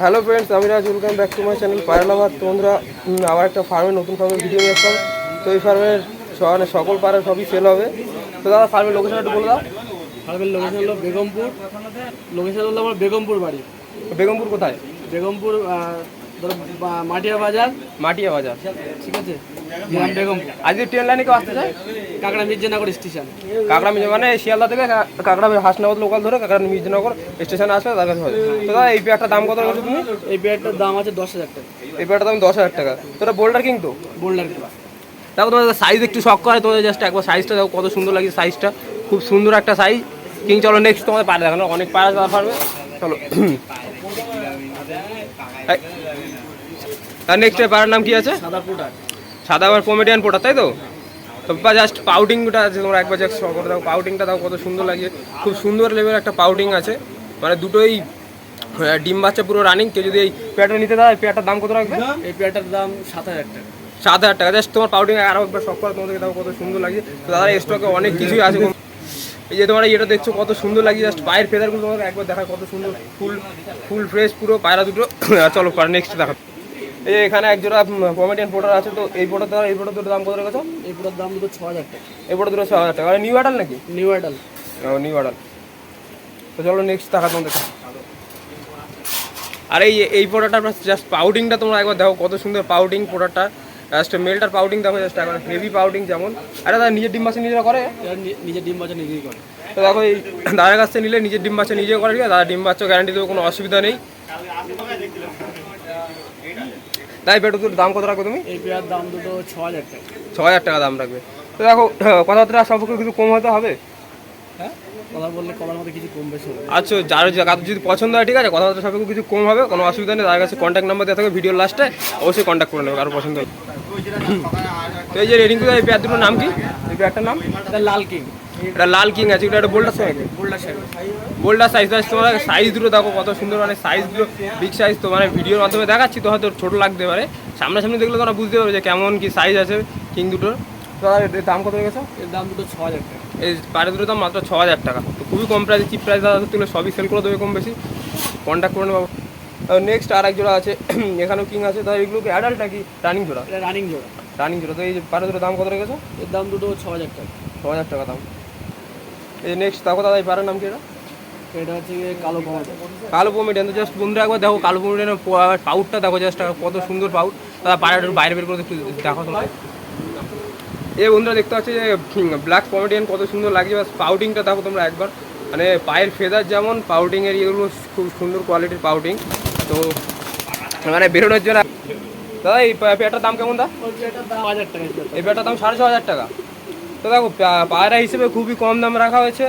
Hello friends আমি Raj welcome back to my channel পায়রালাবাদ তোমরা আবার একটা ফার্মে নতুন ফার্মের ভিডিও নিয়ে আসলাম। তো এই ফার্মের মানে সকল পাড়ার সবই সেল হবে। তো দাদা ফার্মের লোকেশন একটু বলে দাও। ফার্মের লোকেশন হলো বেগমপুর। লোকেশন হলো আমার বেগমপুর বাড়ি। বেগমপুর কোথায়? বেগমপুর মাটিয়া বাজার। মাটিয়া বাজার। ঠিক আছে? আজকে ট্রেন লাইনে কেউ আসতে চায়? কাকড়া মির্জানগর স্টেশন। কাকড়া মির্জা মানে শিয়ালদা থেকে কা- কাকড়া হাসনাবাদ লোকাল ধরে কাকড়া মির্জানগর স্টেশনে আসলে তার কাছে হবে। তো দাদা এই পেয়ারটার দাম কত তুমি? এই পেয়ারটার দাম আছে দশ হাজার টাকা। এই পেয়ারটার দাম দশ হাজার টাকা। তোরা বোল্ডার কিং তো? বোল্ডার দেখো তোমাদের সাইজ একটু শখ করে তোমাদের জাস্ট একবার সাইজটা দেখো কত সুন্দর লাগে সাইজটা খুব সুন্দর একটা সাইজ কিং চলো নেক্সট তোমাদের পায়রা দেখানো অনেক দেওয়া পারবে। চলো। এই, তার নেক্সট পায়রার নাম কি আছে? সাদা ফুটার সাদা আবার কমেডিয়ান পোটা তাই তো? তো জাস্ট পাউডিংটা আছে তোমরা একবার জাস্ট করে দাও পাউডিংটা দাও কত সুন্দর লাগে। খুব সুন্দর লেভেলের একটা পাউডিং আছে। মানে দুটোই ডিম বাচ্চা পুরো রানিং কেউ যদি এই পেয়ারটা নিতে দেয় পেয়ারটার দাম কত রাখবে? এই পেয়ারটার দাম সাত হাজার টাকা। সাত হাজার টাকা জাস্ট তোমার পাউডিং আরও একবার শখ করে তোমাদেরকে দাও কত সুন্দর লাগে। তো দাদা স্টকে অনেক কিছুই আছে। এই যে তোমরা এটা দেখছ কত সুন্দর লাগে জাস্ট পায়ের ফেদারগুলো তোমাকে একবার দেখা কত সুন্দর ফুল ফুল ফ্রেশ পুরো পায়রা দুটো। আর চলো পার নেক্সট দেখা এই এখানে এক জোড়া কমেডিয়ান পোটার আছে তো এই পোটার এই পোটার দুটো দাম কত রেখেছো? এই পুরোর দাম দুটো ছ হাজার টাকা। এই পোটা দুটো ছ হাজার টাকা। নিউ অ্যাডাল নাকি? নিউ অ্যাডাল নিউ অ্যাডাল তো চলো নেক্সট দেখা তোমাদের আর এই এই পোটাটার জাস্ট পাউডিংটা তোমরা একবার দেখো কত সুন্দর পাউডিং পোটাটা জাস্ট মেলটার পাউডিং দেখো জাস্ট একবার হেভি পাউডিং যেমন। আরে দাদা নিজের ডিম বাচ্চা নিজেরা করে? নিজের ডিম বাচ্চা নিজেই করে। তো দেখো এই দাদার কাছ থেকে নিলে নিজের ডিম বাচ্চা নিজে করে দাদা ডিম বাচ্চা গ্যারান্টি দেবো কোনো অসুবিধা নেই। তাই পেটু তোর দাম কত রাখো তুমি? এই পেয়ার দাম দুটো ছ হাজার টাকা। ছ হাজার টাকা দাম রাখবে। তো দেখো কথাবার্তা সম্পর্কে কিছু কম হতে হবে? হ্যাঁ? কথা বললে মধ্যে কিছু কম বেশি হবে আচ্ছা যার কারোর যদি পছন্দ হয় ঠিক আছে? কথাবার্তা সম্পর্কে কিছু কম হবে কোনো অসুবিধা নেই। তার কাছে কন্ট্যাক্ট নাম্বার দেওয়া থাকবে ভিডিও লাস্টে অবশ্যই কন্ট্যাক্ট করে নেবে কারও পছন্দ হলে। তো এই যে রেডিং করে এই পেয়ার দুটোর নাম কি? এই পেয়ারটার নাম? এটা লাল কিং। এটা লাল কিং আছে এটা একটা বোল্ডার সঙ্গে বোল্ডার সাইড বোল্ডার সাইজ তোমার সাইজ দুটো দেখো কত সুন্দর মানে সাইজগুলো বিগ সাইজ তো মানে ভিডিওর মাধ্যমে দেখাচ্ছি তো হয়তো ছোটো লাগতে পারে। সামনাসামনি দেখলে তোমরা বুঝতে পারবে যে কেমন কি সাইজ আছে কিং দুটোর। এর দাম কত হয়ে গেছে এর দাম দুটো ছ হাজার টাকা। এই পাড়ে দুটো দাম মাত্র ছ হাজার টাকা। তো খুবই কম প্রাইসে চিপ প্রাইস দাদা তুলে সবই সেল করে দেবে কম বেশি। কন্ট্যাক্ট করে নেব। নেক্সট আর এক জোড়া আছে এখানেও কিং আছে তাই এগুলো কি অ্যাডাল্ট নাকি রানিং জোড়া? এটা রানিং জোড়া। রানিং জোড়া তো এই যে পাড়ে দুটো দাম কত রেখেছো? এর দাম দুটো ছ হাজার টাকা। ছ হাজার টাকা দাম। এই নেক্সট দেখো দাদা এই পাড়ার নাম কি এটা? এটা হচ্ছে কালো কমাটো কালো পমিডিয়ান তো জাস্ট বন্ধুরা একবার দেখো কালো পমিডিয়ানের পাউটটা দেখো জাস্ট কত সুন্দর পাউট দাদা পাড়াটা একটু বাইরে বের করে একটু দেখো তোমরা এই বন্ধুরা দেখতে পাচ্ছি যে ব্ল্যাক পমিডিয়ান কত সুন্দর লাগছে বাস পাউডিংটা দেখো তোমরা একবার। মানে পায়ের ফেদার যেমন পাউডিংয়ের ইয়েগুলো খুব সুন্দর কোয়ালিটির পাউডিং তো মানে বেরোনোর জন্য দাদা এই পেয়ারটার দাম কেমন দা? এই পেয়ারটা। পেয়ারটার দাম সাড়ে ছ হাজার টাকা। তো দেখো পায়রা হিসেবে খুবই কম দাম রাখা হয়েছে।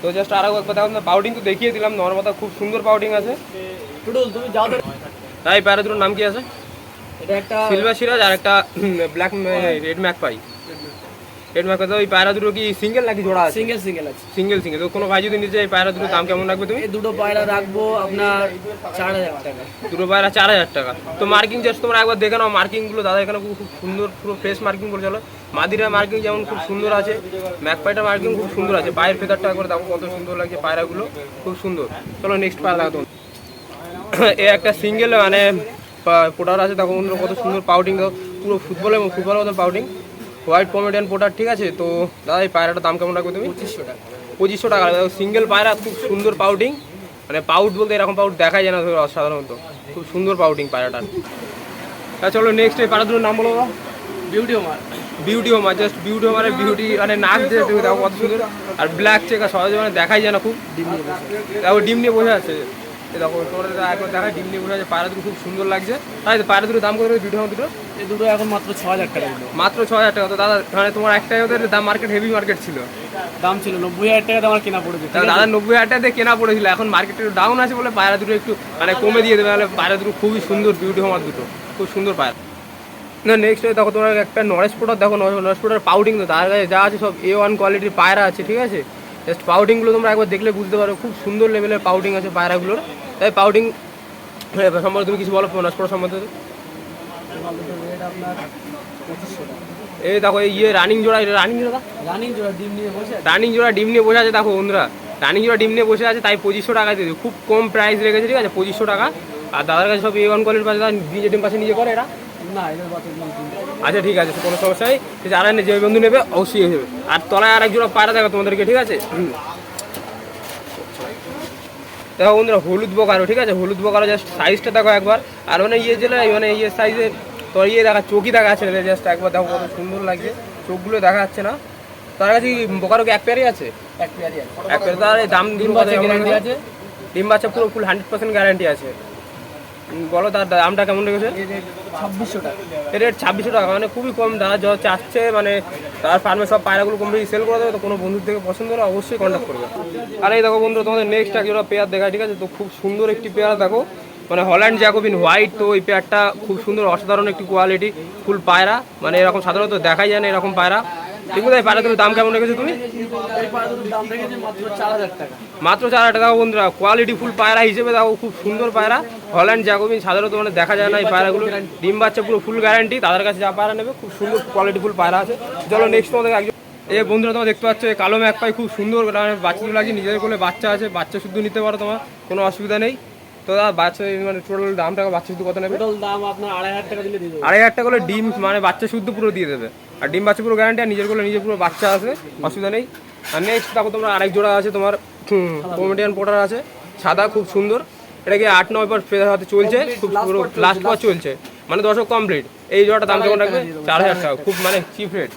তো জাস্ট আরও একবার দেখো পাউডিং তো দেখিয়ে দিলাম নর্মাদা খুব সুন্দর পাউডিং আছে। তুমি যাও তাই প্যারা দুটোর নাম কি আছে? এটা একটা সিলভার সিরাজ আর একটা ব্ল্যাক রেড ম্যাক পাই রেড ম্যাক তো ওই পায়রা দুটো কি সিঙ্গেল নাকি জোড়া আছে? সিঙ্গেল সিঙ্গেল আছে। সিঙ্গেল সিঙ্গেল তো কোনো ভাই যদি নিতে চাই পায়রা দুটোর দাম কেমন রাখবে তুমি? এই দুটো পায়রা রাখব আপনার চার হাজার টাকা। দুটো পায়রা চার হাজার টাকা। তো মার্কিং জাস্ট তোমরা একবার দেখে নাও মার্কিংগুলো দাদা এখানে খুব সুন্দর পুরো ফ্রেশ মার্কিং করে চলো মাদিরা মার্কিং যেমন খুব সুন্দর আছে ম্যাক পাইটা মার্কিং খুব সুন্দর আছে। পায়ের ফেদারটা একবার দেখো কত সুন্দর লাগছে পায়রাগুলো। খুব সুন্দর। চলো নেক্সট পায়রা দেখো এ একটা সিঙ্গেল মানে পোটার আছে। দেখো কত সুন্দর পাউডিং দেখো। পুরো ফুটবলের ফুটবলের মতো পাউডিং হোয়াইট কমেডিয়ান পোটার ঠিক আছে? তো দাদা এই পায়রাটার দাম কেমন রাখবে তুমি? পঁচিশশো টাকা। পঁচিশশো টাকা। সিঙ্গেল পায়রা খুব সুন্দর পাউডিং মানে পাউট বলতে এরকম পাউট দেখাই যায় না সাধারণত। খুব সুন্দর পাউডিং পায়রাটার তা চলো নেক্সট এই পায়রা দুটোর নাম বলো beauty homer beauty homer just beauty হোমারের beauty মানে নাক যে দেখো কত সুন্দর। আর ব্ল্যাক চেকা সহজে মানে দেখাই যায় না খুব। ডিম নিয়ে। দেখো ডিম নিয়ে বসে আছে। দেখো তোমার একবার দেখা ডিম নিয়ে বসে আছে পায়রা দুটো খুব সুন্দর লাগছে। তাই পায়রা দুটো দাম কত দুটো এই দুটো এখন মাত্র ছ হাজার টাকা মাত্র ছ হাজার টাকা। তো দাদা মানে তোমার একটাই ওদের দাম মার্কেট হেভি মার্কেট ছিল? দাম ছিল নব্বই হাজার টাকা আমার কেনা পড়েছে। দাদা নব্বই হাজার টাকা দিয়ে কেনা পড়েছিল। এখন মার্কেটে একটু ডাউন আছে বলে পায়রা দুটো একটু মানে কমে দিয়ে দেবে। তাহলে পায়রা দুটো খুবই সুন্দর বিউটি হোমার দুটো। খুব সুন্দর পায়রা। না নেক্সট দেখো তোমার একটা নরেশ পোটার দেখো নরেশ পোটার পাউডিং তো তার কাছে যা আছে সব এ ওয়ান কোয়ালিটির পায়রা আছে ঠিক আছে? জাস্ট পাউডিংগুলো তোমরা একবার দেখলে বুঝতে পারো খুব সুন্দর লেভেলের পাউডিং আছে পায়রাগুলোর। তাই পাউডিং সম্বন্ধে তুমি কিছু বলো পোটার সম্বন্ধে? এই দেখো এই ইয়ে রানিং জোড়া এটা রানিং জোড়া? রানিং জোড়া ডিম নিয়ে বসে আছে। রানিং জোড়া ডিম নিয়ে বসে আছে দেখো বন্ধুরা। রানিং জোড়া ডিম নিয়ে বসে আছে তাই পঁচিশশো টাকা দিয়ে খুব কম প্রাইস রেখেছে ঠিক আছে? পঁচিশশো টাকা। আর দাদার কাছে সব এ ওয়ান কোয়ালিটির পাশে নিজে ডিম পাশে নিজে করে এরা? তিনটে। আচ্ছা ঠিক আছে কোনো সমস্যা নেই। যারা যে বন্ধু নেবে অবশ্যই যাবে। আর তলায় আর এক জোড়া পায়রা দেখো তোমাদেরকে ঠিক আছে। দেখো বন্ধুরা হলুদ বোকারো ঠিক আছে? হলুদ বোকারো জাস্ট সাইজটা দেখো একবার। আর মানে ইয়ে জেলে মানে ইয়ে সাইজের তোর ইয়ে দেখা চোখই দেখা আছে জাস্ট একবার দেখো কত সুন্দর লাগছে। চোখগুলো দেখা যাচ্ছে না। তার কাছে বোকারো কি এক পেয়ারই আছে? এক পেয়ারই আছে। এক পেয়ার তার দাম ডিম দিন আছে? ডিম বাচ্চা পুরো ফুল হান্ড্রেড পার্সেন্ট গ্যারান্টি আছে। বলো তার দামটা কেমন রেখেছে ছাব্বিশশো টাকা। এর রেট ছাব্বিশশো টাকা মানে খুবই কম। দাদা যা চাচ্ছে মানে তার ফার্মে সব পায়রাগুলো কম বেশি সেল করে দেবে তো কোনো বন্ধুর থেকে পছন্দ হলে অবশ্যই কন্ট্যাক্ট করবে। আর এই দেখো বন্ধু তোমাদের নেক্সট এক জোড়া পেয়ার দেখা ঠিক আছে? তো খুব সুন্দর একটি পেয়ার দেখো। মানে হল্যান্ড জ্যাকোবিন হোয়াইট তো এই পেয়ারটা খুব সুন্দর অসাধারণ একটি কোয়ালিটি ফুল পায়রা। মানে এরকম সাধারণত দেখাই যায় না এরকম পায়রা। ঠিক আছে পায়রাগুলোর দাম কেমন রেখেছো তুমি? মাত্র চার হাজার টাকা। বন্ধুরা কোয়ালিটি ফুল পায়রা হিসেবে দেখো খুব সুন্দর পায়রা। হল্যান্ড জ্যাকোবিন সাধারণত মানে দেখা যায় না এই পায়রাগুলো। ডিম বাচ্চা পুরো ফুল গ্যারান্টি তাদের কাছে যা পায়রা নেবে খুব সুন্দর কোয়ালিটি ফুল পায়রা আছে। চলো নেক্সট তোমাদের একজন যে বন্ধুরা তোমরা দেখতে পাচ্ছ এই কালো ম্যাক পাই খুব সুন্দর বাচ্চাগুলো লাগছে নিজেদের কোলে বাচ্চা আছে বাচ্চা শুদ্ধ নিতে পারো তোমার কোনো অসুবিধা নেই। তো দাদা বাচ্চা মানে টোটাল দামটা বাচ্চা শুদ্ধ কত নেবে? টোটাল দাম আপনার আড়াই হাজার টাকা দিলে আড়াই হাজার টাকা করে ডিম মানে বাচ্চা শুদ্ধ পুরো দিয়ে দেবে। আর ডিম বাচ্চা পুরো গ্যারান্টি আর নিজের কোলে নিজের পুরো বাচ্চা আছে অসুবিধা নেই। আর নেক্সট দেখো তোমার আরেক জোড়া আছে তোমার কমেডিয়ান পোটার আছে। সাদা খুব সুন্দর। এটাকে আট নয় পর ফেরার হাতে চলছে খুব পুরো লাস্ট পর চলছে। মানে দশক কমপ্লিট এই জোড়াটা দাম কেমন রাখবে? চার হাজার টাকা। খুব মানে চিপ রেট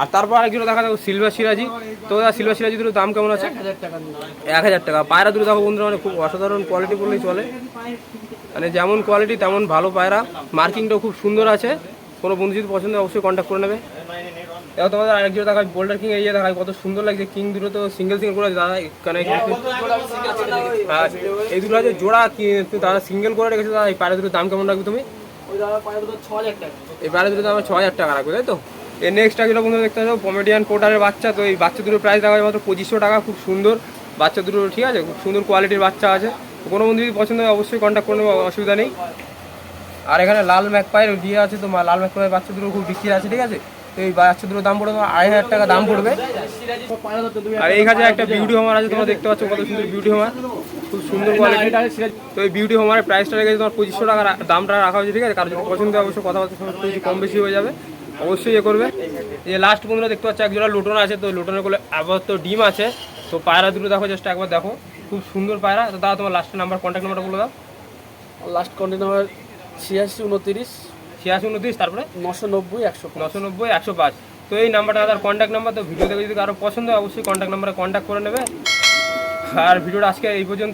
আর তারপর আরেক জোড়া দেখা যাবে সিলভার সিরাজি তো সিলভার সিরাজি দুটোর দাম কেমন আছে? এক হাজার টাকা। এক হাজার টাকা পায়রা দুটো দেখো বন্ধুরা মানে খুব অসাধারণ কোয়ালিটি বললেই চলে। মানে যেমন কোয়ালিটি তেমন ভালো পায়রা। মার্কিংটাও খুব সুন্দর আছে। কোনো বন্ধু যদি পছন্দ অবশ্যই কন্ট্যাক্ট করে নেবে। এবার তোমাদের আরেক জোড়া দেখায় বোল্ডার কিং এই দেখায় কত সুন্দর লাগছে। কিং দুটো তো সিঙ্গেল সিঙ্গেল করে দাদা এখানে হ্যাঁ, এই দুটো আছে জোড়া দাদা সিঙ্গেল করে রেখেছে দাদা? এই পায়রা দুটোর দাম কেমন রাখবে তুমি? এই পায়রা দুটো দাম ছ হাজার টাকা রাখবে তাই তো? এই নেক্সট যেটা বন্ধুরা দেখতে পাচ্ছ পমেডিয়ান পোটারের বাচ্চা তো এই বাচ্চা দুটোর প্রাইস দেখা যায় মাত্র পঁচিশশো টাকা খুব সুন্দর। বাচ্চা দুটো ঠিক আছে? খুব সুন্দর কোয়ালিটির বাচ্চা আছে। কোনো বন্ধু যদি পছন্দ হয় অবশ্যই কন্ট্যাক্ট করে নেব অসুবিধা নেই। আর এখানে লাল ম্যাক পায়ের দিয়ে আছে তো লাল ম্যাক পায়ের বাচ্চা দুটো খুব বিক্রি আছে, ঠিক আছে? তো এই বাচ্চা দুটোর দাম পড়বে আড়াই হাজার টাকা দাম পড়বে। আর এই কাছে একটা বিউটি হোমার আছে, তোমরা দেখতে পাচ্ছ কত সুন্দর বিউটি হোমার খুব সুন্দর তো এই বিউটি হোমারের প্রাইসটা রেখেছে তোমার পঁচিশশো টাকা দামটা রাখা হয়েছে, ঠিক আছে? কারও যদি পছন্দ অবশ্যই কথাবার্তা কম বেশি হয়ে যাবে, অবশ্যই ইয়ে করবে। যে লাস্ট বন্ধুরা দেখতে পাচ্ছ, একজোড়া লুটন আছে, তো লুটনের কোলে আপাতত ডিম আছে। তো পায়রা দুটো দেখো জাস্ট একবার দেখো। খুব সুন্দর পায়রা। তো দাদা, তোমার লাস্টের নাম্বার কন্ট্যাক্ট নাম্বারটা বলে দাও। লাস্ট কন্টেন্ট নাম্বার ছিয়াশি উনত্রিশ ছিয়াশি উনত্রিশ তারপরে? নশো নব্বই একশো নশো নব্বই একশো পাঁচ। তো এই নাম্বারটা দাদার কন্ট্যাক্ট নাম্বার তো ভিডিও দেখে যদি কারও পছন্দ হয় অবশ্যই কন্ট্যাক্ট নাম্বারে কন্ট্যাক্ট করে নেবে। আর ভিডিওটা আজকে এই পর্যন্ত